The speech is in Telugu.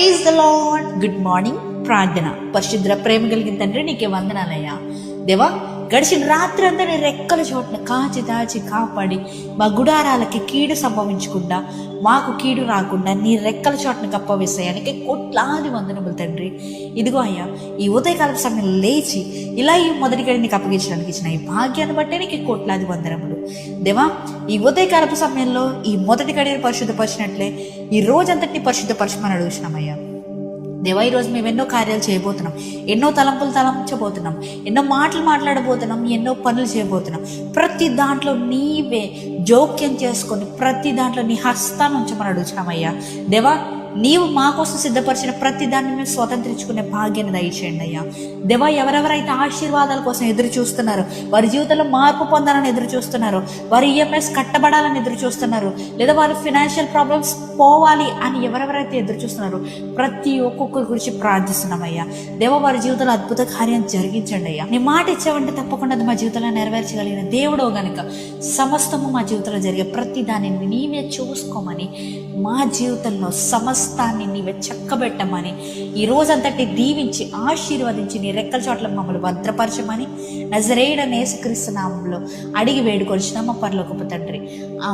Praise the lord good morning ప్రార్థన. పరిశుద్ర ప్రేమ కలిగిన తండ్రి నీకే వందనాలయ్యా. దేవా గడిచిన రాత్రి అంతా నీ రెక్కల చోట్ల కాచి దాచి కాపాడి మా గుడారాలకి కీడు సంభవించకుండా మాకు కీడు రాకుండా నీ రెక్కల చోట్ల కప్పవేసాయానికి కోట్లాది వందనములు తండ్రి. ఇదిగో అయ్యా ఈ ఉదయకాల సమయం లేచి ఇలా ఈ మొదటి గడి నీకు అప్పగించడానికి ఇచ్చిన ఈ భాగ్యాన్ని బట్టే నీకు కోట్లాది వందనములు. దేవా ఈ ఉదయకాలపు సమయంలో ఈ మొదటి గడిని పరిశుద్ధపరిచినట్లే ఈ రోజంతటిని పరిశుద్ధపరచమని అడుగుతున్నామయ్యా దేవా ఈరోజు మేము ఎన్నో కార్యాలు చేయబోతున్నాం. ఎన్నో తలంపులు తలంచబోతున్నాం. ఎన్నో మాటలు మాట్లాడబోతున్నాం. ఎన్నో పనులు చేయబోతున్నాం. ప్రతి దాంట్లో నీవే జోక్యం చేసుకొని ప్రతి దాంట్లో నీ హస్తాన్ని ఉంచమని అడుగుతున్నామయ్యా. దేవా నీవు మా కోసం సిద్ధపరిచిన ప్రతి దాన్ని మేము స్వతంత్రించుకునే భాగ్యాన్ని దయచేయండి అయ్యా. దేవా ఎవరెవరైతే ఆశీర్వాదాల కోసం ఎదురు చూస్తున్నారు వారి జీవితంలో మార్పు పొందాలని ఎదురు చూస్తున్నారు వారి ఈఎంఎస్ కట్టబడాలని ఎదురు చూస్తున్నారు లేదా వారి ఫినాన్షియల్ ప్రాబ్లమ్స్ పోవాలి అని ఎవరెవరైతే ఎదురు చూస్తున్నారో ప్రతి ఒక్కొక్కరి గురించి ప్రార్థిస్తున్నామయ్యా దేవ వారి జీవితంలో అద్భుత కార్యం జరిగించండి అయ్యా. నీ మాట ఇచ్చావంటే తప్పకుండా అది మా జీవితంలో నెరవేర్చగలిగిన దేవుడో గనుక సమస్తము మా జీవితంలో జరిగే ప్రతి దానిని నీవే చూసుకోమని మా జీవితంలో సమస్త సమస్తాన్ని నీవే చక్కబెట్టమని ఈ రోజంతటి దీవించి ఆశీర్వదించి నీ రెక్కల చోట్ల మమ్మల్ని భద్రపరచమని నజరేడ నేసుక్రీస్తు నామంలో అడిగి వేడుకొచ్చినామా పర్లోకపు తండ్రి. ఆ